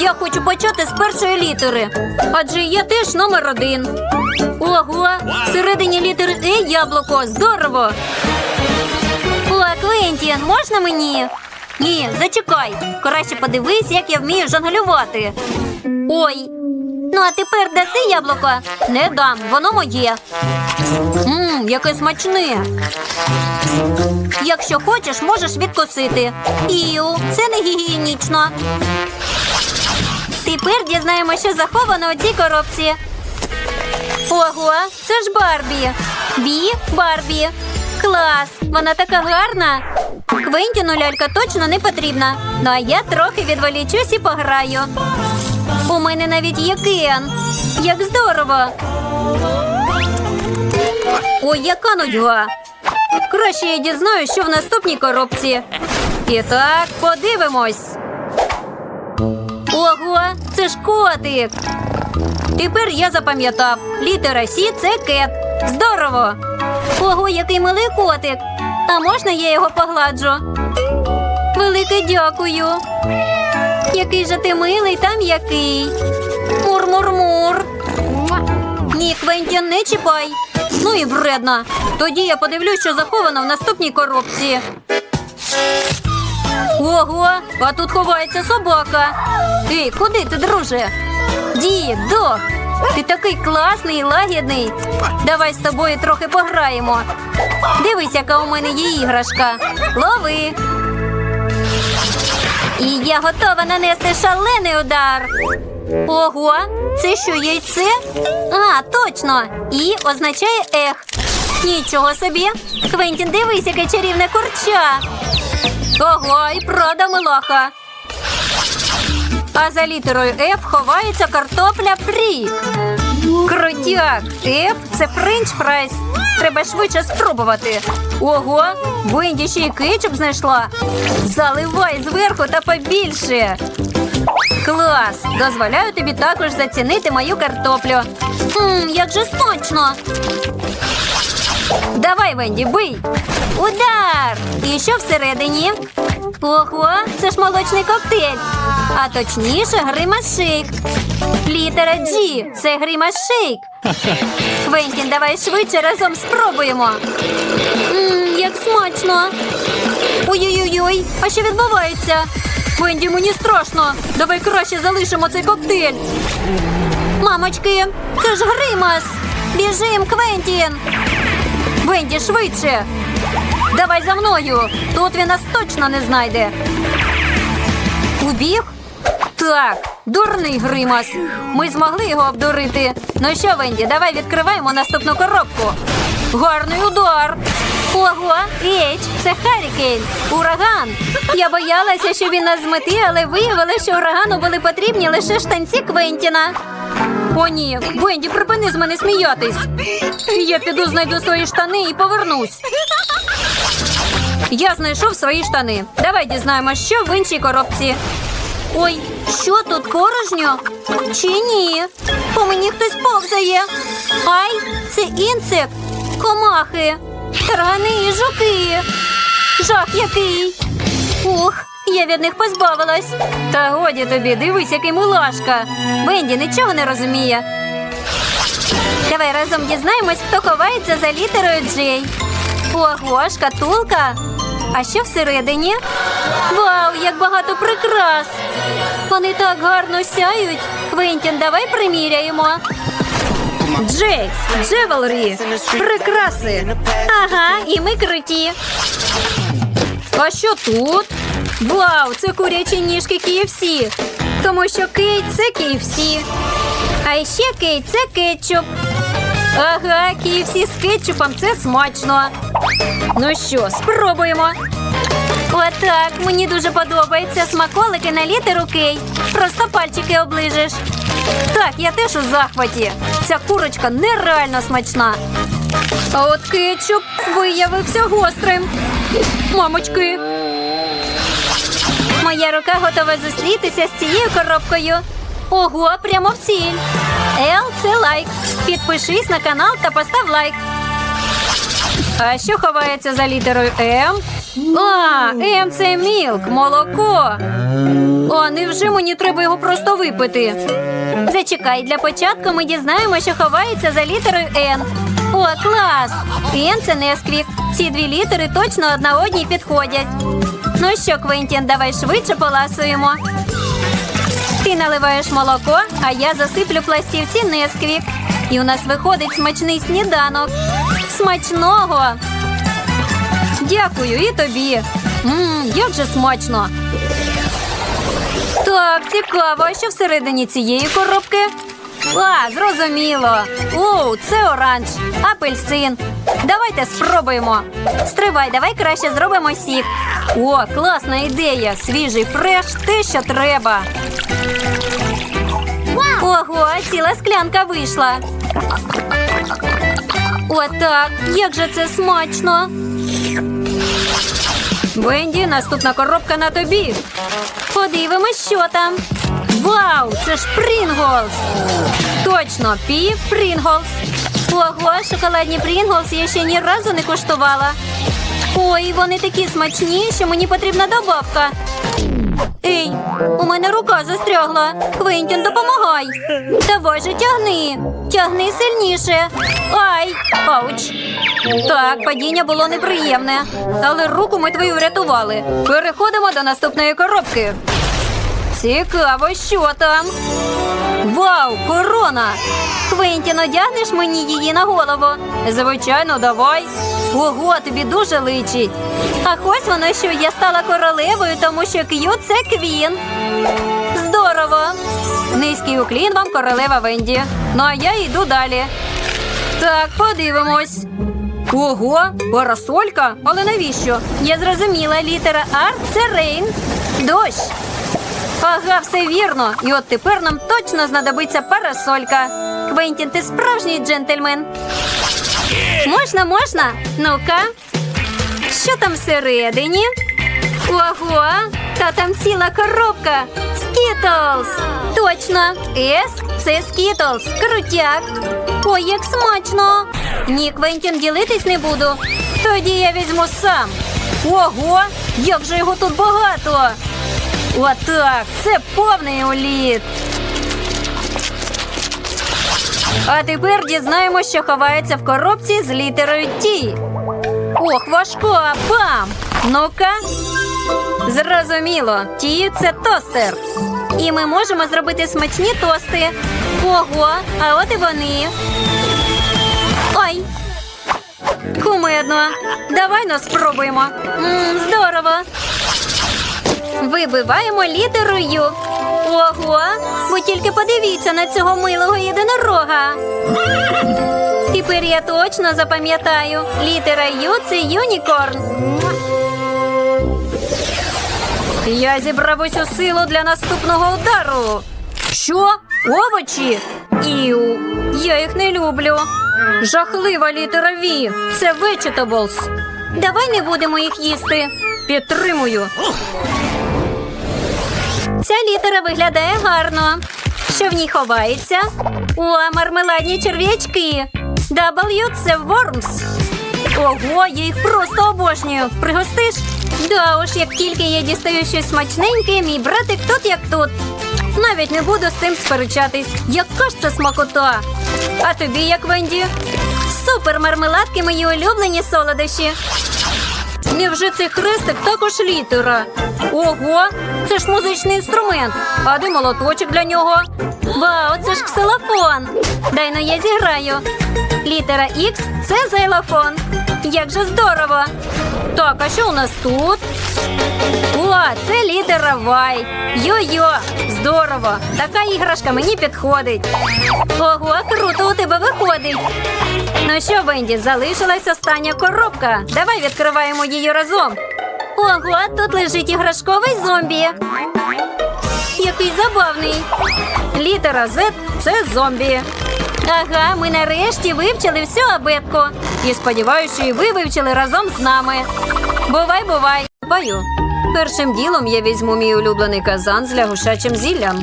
Я хочу почати з першої літери, адже я теж номер один. Ого, всередині літери Е яблуко. Здорово. О, Квентін, можна мені? Ні, зачекай. Краще подивись, як я вмію жонглювати. Ой. Ну, а тепер даси яблуко? Не дам, воно моє. Мм, яке смачне. Якщо хочеш, можеш відкусити. Іу, це не гігієнічно. Тепер дізнаємося, що заховано у цій коробці. Ого, це ж Барбі. Бі Барбі. Клас! Вона така гарна. Квентіну лялька точно не потрібна. Ну а я трохи відволічусь і пограю. У мене навіть є Кен. Як здорово! Ой, яка нудьга. Краще я дізнаюсь, що в наступній коробці. І так, подивимось. Ого, це ж котик. Тепер я запам'ятав. Літера Сі це кет. Здорово. Ого, який милий котик. А можна я його погладжу? Велике дякую. Який же ти милий та м'який. Мур-мур-мур. Ні, Квентін, не чіпай. Ну і вредно. Тоді я подивлюсь, що заховано в наступній коробці. Ого, а тут ховається собака. Ей, куди ти, друже? Дід, дог, ти такий класний і лагідний. Давай з тобою трохи пограємо. Дивись, яка у мене є іграшка. Лови. І я готова нанести шалений удар. Ого, це що, яйце? А, точно. І означає ех. Нічого собі. Квентін, дивись, яке чарівне курча. Ого, і правда милаха. А за літерою Ф ховається картопля фрі. Крутяк. Ф – це френч фрайс. Треба швидше спробувати. Ого, Венді ще й кетчуп знайшла. Заливай зверху та побільше. Клас! Дозволяю тобі також зацінити мою картоплю. Мм, як же смачно. Давай, Венді, бий. Удар! І що всередині? Ого, це ж молочний коктейль. А точніше, гримашейк. Літера G – це гримашейк. Квентін, давай швидше разом спробуємо. Мм, як смачно. Ой-ой-ой, а що відбувається? Венді, мені страшно. Давай краще залишимо цей коктейль. Мамочки, це ж гримас. Біжим, Квентін. Венді, швидше. Давай за мною. Тут він нас точно не знайде. Убіг? Так, дурний гримас. Ми змогли його обдурити. Ну що, Венді, давай відкриваємо наступну коробку. Гарний удар. Ого, Ейч, це Харікейн, ураган. Я боялася, що він нас змети, але виявилося, що урагану були потрібні лише штанці Квентіна. О, ні, Венді, припини з мене сміятись. Я піду знайду свої штани і повернусь. Я знайшов свої штани. Давай дізнаємося, що в іншій коробці. Ой, що тут порожньо? Чи ні? По мені хтось повзає. Ай, це інсект, комахи, таргани і жуки. Жах який. Ух, я від них позбавилась. Та годі тобі, дивись, який мулашка. Бенді нічого не розуміє. Давай разом дізнаємось, хто ховається за літерою Джей. Ого, шкатулка. А що всередині? Вау, як багато прикрас! Вони так гарно сяють. Квентін, давай приміряємо. Джей, Джевелрі, прикраси. Ага, і ми круті. А що тут? Вау, це курячі ніжки KFC. Тому що Кейт це KFC. А ще Кейт це кетчуп. Ага, KFC з кетчупом це смачно. Ну що, спробуємо. Отак, мені дуже подобається смаколики на літеру Кей. Просто пальчики оближеш. Так, я теж у захваті. Ця курочка нереально смачна. А от кетчуп виявився гострим. Мамочки. Моя рука готова зустрітися з цією коробкою. Ого, прямо в ціль. Ел це лайк. Підпишись на канал та постав лайк. А що ховається за літерою М? А, М це мілк, молоко. А невже мені треба його просто випити? Зачекай, для початку ми дізнаємося, що ховається за літерою Н. О, клас! Н це Несквік. Ці дві літери точно одна одній підходять. Ну що, Квентін, давай швидше поласуємо. Ти наливаєш молоко, а я засиплю пластівці Несквік. І у нас виходить смачний сніданок. Смачного! Дякую і тобі. Мм, як же смачно. Так, цікаво, що всередині цієї коробки? А, зрозуміло. О, це оранж, апельсин. Давайте спробуємо. Стривай, давай краще зробимо сік. О, класна ідея. Свіжий фреш, те, що треба. Ого, ціла склянка вийшла. Отак, як же це смачно. Венді, наступна коробка на тобі. Подивимось, що там. Вау, це ж Прінглс! Точно, пі Прінглс. Ого, шоколадні Прінглс я ще ні разу не куштувала. Ой, вони такі смачні, що мені потрібна добавка. Ей, у мене рука застрягла. Квентін, допомагай. Давай же тягни. Тягни сильніше. Ай! Ауч. Так, падіння було неприємне. Але руку ми твою врятували. Переходимо до наступної коробки. Цікаво, що там. Вау, корона! Квентін, одягнеш мені її на голову? Звичайно, давай. Ого, тобі дуже личить. А ось воно, що я стала королевою, тому що К'ю це квін. Здорово! Низький уклін вам королева Венді. Ну а я йду далі. Так, подивимось. Ого, парасолька? Але навіщо? Я зрозуміла, літера Ар це Рейн. Дощ. Ага, все вірно. І от тепер нам точно знадобиться парасолька. Квентін, ти справжній джентльмен. Можна, можна? Ну-ка. Що там всередині? Ого, та там ціла коробка. Скітлз. Точно. С це Скітлз. Крутяк. Ой, як смачно. Ні, Квентін, ділитись не буду. Тоді я візьму сам. Ого, як же його тут багато. Отак, це повний уліт. А тепер дізнаємося, що ховається в коробці з літерою Ті. Ох, важко, бам! Ну-ка. Зрозуміло, ті це тостер. І ми можемо зробити смачні тости. Ого, а от і вони. Ой. Кумедно. Давай нас спробуємо. М, здорово. Вибиваємо літеру Ю. Ого, ви тільки подивіться на цього милого єдинорога. Тепер я точно запам'ятаю. Літера Ю це юнікорн. Я зібрав усю силу для наступного удару. Що? Овочі? Іу. Я їх не люблю. Жахлива літера Ві. Це vegetables. Давай не будемо їх їсти. Підтримую. Ця літера виглядає гарно. Що в ній ховається? О, мармеладні черв'ячки. W – це worms. Ого, я їх просто обожнюю. Пригостиш? Да уж, як тільки я дістаю щось смачненьке, мій братик тут як тут. Навіть не буду з цим сперечатись. Яка ж це смакота? А тобі як Венді? Супер мармеладки мої улюблені солодощі. Невже цей хрестик також літера? Ого, це ж музичний інструмент. А де молоточок для нього? Вау, це ж ксилофон. Дай ну я зіграю. Літера Х – це зайлофон. Як же здорово. Так, а що у нас тут? О, це літера Y. Йо-йо, здорово. Така іграшка мені підходить. Ого, круто у тебе виходить. Ну що, Венді, залишилась остання коробка. Давай відкриваємо її разом. Ого, тут лежить іграшковий зомбі. Який забавний. Літера Z – це зомбі. Ага, ми нарешті вивчили всю абетку. І сподіваюся, що і ви вивчили разом з нами. Бувай, бувай. Баю. Першим ділом я візьму мій улюблений казан з лягушачим зіллям.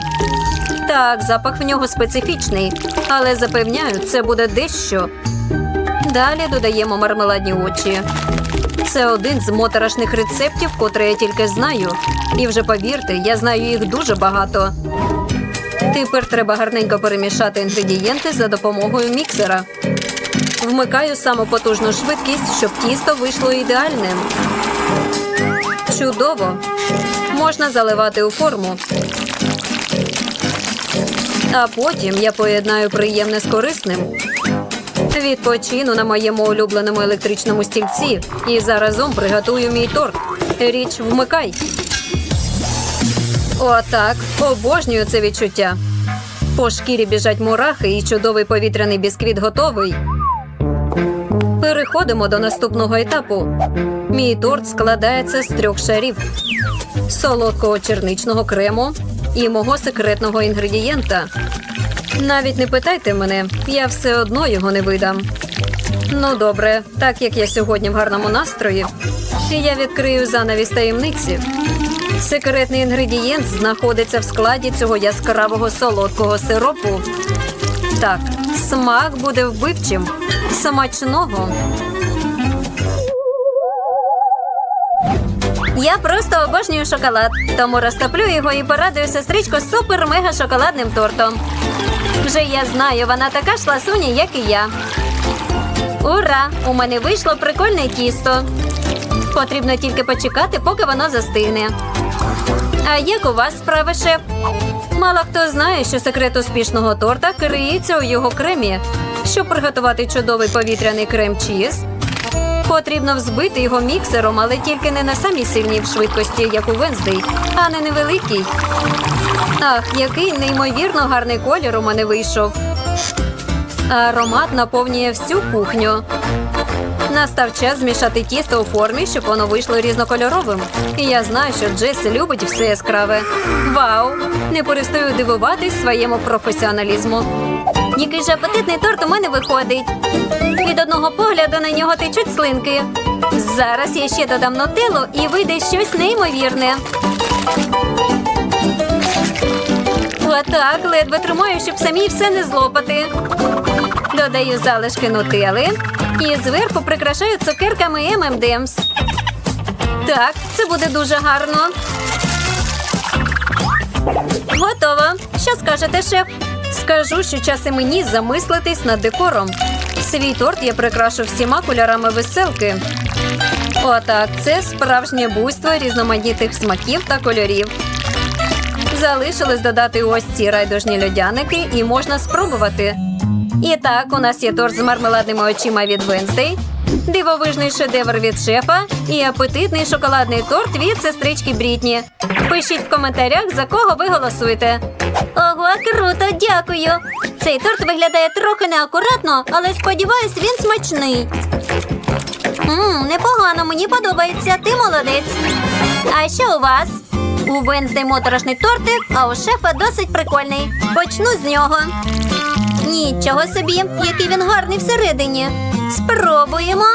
Так, запах в нього специфічний, але запевняю, це буде дещо. Далі додаємо мармеладні очі. Це один з моторошних рецептів, котрий я тільки знаю. І вже повірте, я знаю їх дуже багато. Тепер треба гарненько перемішати інгредієнти за допомогою міксера. Вмикаю саму потужну швидкість, щоб тісто вийшло ідеальним. Чудово! Можна заливати у форму. А потім я поєднаю приємне з корисним. Відпочину на моєму улюбленому електричному стільці і заразом приготую мій торт. Річ вмикай. Отак. Обожнюю це відчуття. По шкірі біжать мурахи і чудовий повітряний бісквіт готовий. Переходимо до наступного етапу. Мій торт складається з трьох шарів: солодкого черничного крему і мого секретного інгредієнта. Навіть не питайте мене, я все одно його не видам. Ну, добре, так як я сьогодні в гарному настрої, я відкрию занавіс таємниці. Секретний інгредієнт знаходиться в складі цього яскравого солодкого сиропу. Так, смак буде вбивчим. Смачного. Я просто обожнюю шоколад, тому розтоплю його і порадую сестричку супер-мега шоколадним тортом. Вже я знаю, вона така ж ласуня, як і я. Ура! У мене вийшло прикольне тісто. Потрібно тільки почекати, поки воно застигне. А як у вас справи, шеф? Мало хто знає, що секрет успішного торта криється у його кремі. Щоб приготувати чудовий повітряний крем чіз, потрібно взбити його міксером, але тільки не на самій сильній швидкості, як у Венздей, а не невеликій. Ах, який неймовірно гарний колір у мене вийшов. Аромат наповнює всю кухню. Настав час змішати тісто у формі, щоб воно вийшло різнокольоровим. І я знаю, що Джесі любить все яскраве. Вау! Не перестаю дивуватись своєму професіоналізму. Який же апетитний торт у мене виходить. Від одного погляду на нього течуть слинки. Зараз я ще додам нутеллу і вийде щось неймовірне. Отак, ледве тримаю, щоб самі все не злопати. Додаю залишки нутели і зверху прикрашаю цукерками M&M's. Так, це буде дуже гарно. Готово. Що скажете, шеф? Скажу, що час і мені замислитись над декором. Свій торт я прикрашу всіма кольорами веселки. Отак, це справжнє буйство різноманітних смаків та кольорів. Залишилось додати ось ці райдужні льодяники і можна спробувати. І так, у нас є торт з мармеладними очима від Венстей, дивовижний шедевр від шефа і апетитний шоколадний торт від сестрички Брітні. Пишіть в коментарях, за кого ви голосуєте. Ого, круто, дякую. Цей торт виглядає трохи неакуратно, але сподіваюсь, він смачний. Мм, непогано, мені подобається. Ти молодець. А що у вас? У Венздей моторошний тортик, а у шефа досить прикольний. Почну з нього. Нічого собі, який він гарний всередині. Спробуємо.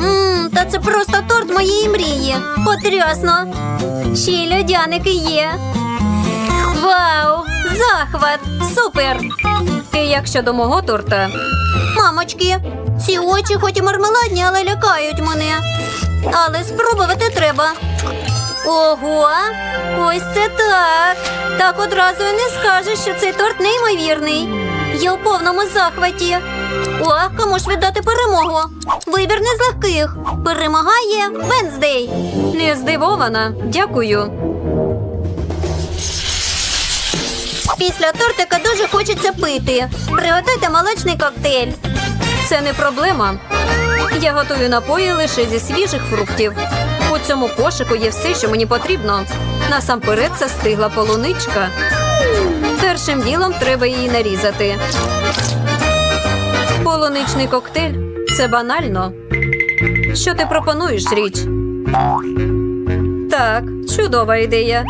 Мм, та це просто торт моєї мрії. Потрясно. Ще й льодяники є. Вау! Захват! Супер! І як щодо мого торта? Мамочки, ці очі хоч і мармеладні, але лякають мене. Але спробувати треба. Ого, ось це так. Так одразу і не скажеш, що цей торт неймовірний. Я у повному захваті. Ох, кому ж віддати перемогу? Вибір не з легких. Перемагає Венздей. Не здивована. Дякую. Після тортика дуже хочеться пити. Приготуйте молочний коктейль. Це не проблема. Я готую напої лише зі свіжих фруктів. Цьому кошику є все, що мені потрібно. Насамперед це стигла полуничка. Першим ділом треба її нарізати. Полуничний коктейль це банально. Що ти пропонуєш, річ? Так, чудова ідея.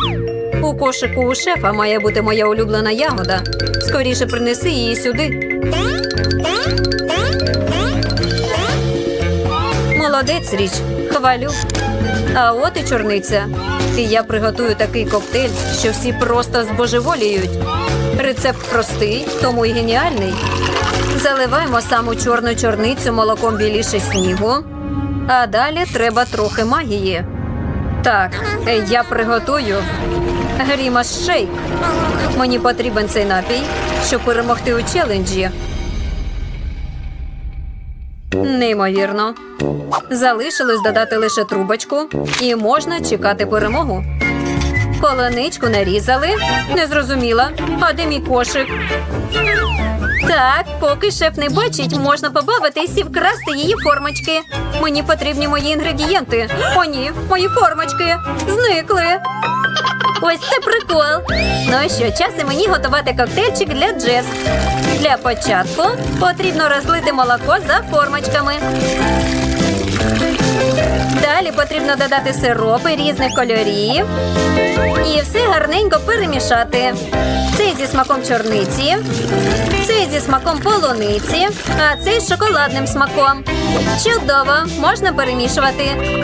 У кошику у шефа має бути моя улюблена ягода. Скоріше принеси її сюди. Молодець річ, хвалю. А от і чорниця. І я приготую такий коктейль, що всі просто збожеволіють. Рецепт простий, тому й геніальний. Заливаємо саму чорну чорницю молоком біліше снігу. А далі треба трохи магії. Так, е, я приготую Грімас шейк. Мені потрібен цей напій, щоб перемогти у челенджі. Неймовірно. Залишилось додати лише трубочку, і можна чекати перемогу. Полоничку нарізали. Не зрозуміла. А де мій кошик? Так, поки шеф не бачить, можна побавитись і вкрасти її формочки. Мені потрібні мої інгредієнти. О, ні, мої формочки зникли. Ось це прикол. Ну що, час і мені готувати коктейльчик для Джес. Для початку потрібно розлити молоко за формочками. Далі потрібно додати сиропи різних кольорів. І все гарненько перемішати. Цей зі смаком чорниці, цей зі смаком полуниці, а цей з шоколадним смаком. Чудово, можна перемішувати.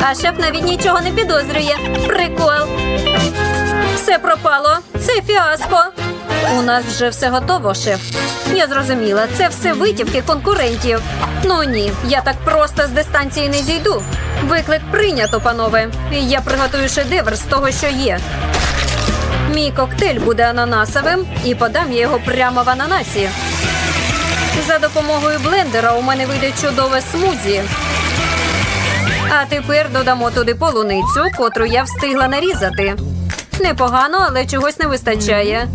А шеф навіть нічого не підозрює. Прикол. Все пропало. Це фіаско. У нас вже все готово, шеф. Я зрозуміла, це все витівки конкурентів. Ну ні, я так просто з дистанції не зійду. Виклик прийнято, панове. Я приготую шедевр з того, що є. Мій коктейль буде ананасовим і подам я його прямо в ананасі. За допомогою блендера у мене вийде чудове смузі. А тепер додамо туди полуницю, котру я встигла нарізати. Непогано, але чогось не вистачає.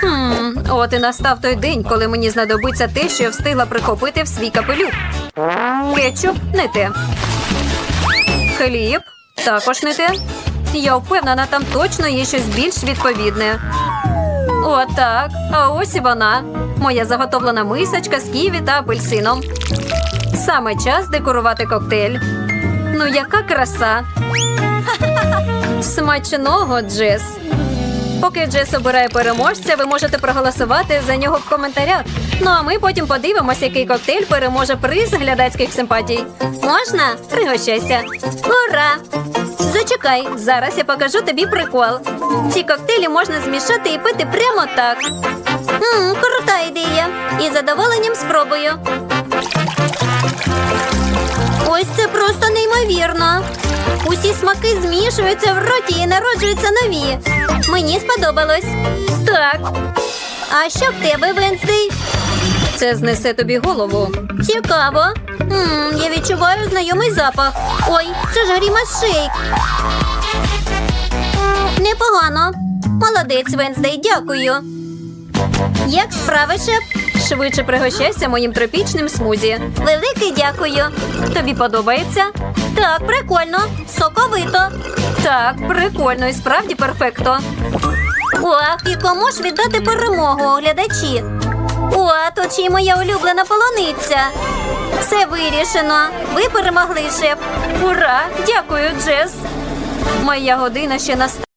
Хм, от і настав той день, коли мені знадобиться те, що я встигла прихопити в свій капелюх. Кетчуп не те. Хліб також не те. Я впевнена, там точно є щось більш відповідне. Отак. А ось і вона. Моя заготовлена мисочка з ківі та апельсином. Саме час декорувати коктейль. Ну, яка краса. Смачного, Джес. Поки Джес обирає переможця, ви можете проголосувати за нього в коментарях. Ну а ми потім подивимося, який коктейль переможе приз глядацьких симпатій. Можна? Пригощайся. Ура! Зачекай, зараз я покажу тобі прикол. Ці коктейлі можна змішати і пити прямо так. Мм, крута ідея. І задоволенням спробую. Просто неймовірно. Усі смаки змішуються в роті і народжуються нові. Мені сподобалось. Так. А що в тебе, Венстей? Це знесе тобі голову. Цікаво. м я відчуваю знайомий запах. Ой, це ж Грімас шейк. Непогано. Молодець, Венстей, дякую. Як справи, шеф? Швидше пригощайся моїм тропічним смузі. Велике дякую. Тобі подобається? Так, прикольно. Соковито. Так, прикольно і справді перфекто. Ох, і кому ж віддати перемогу, глядачі? О, тут ще й моя улюблена полуниця. Все вирішено. Ви перемогли, шеф. Ура! Дякую, Джес. Моя година ще настала.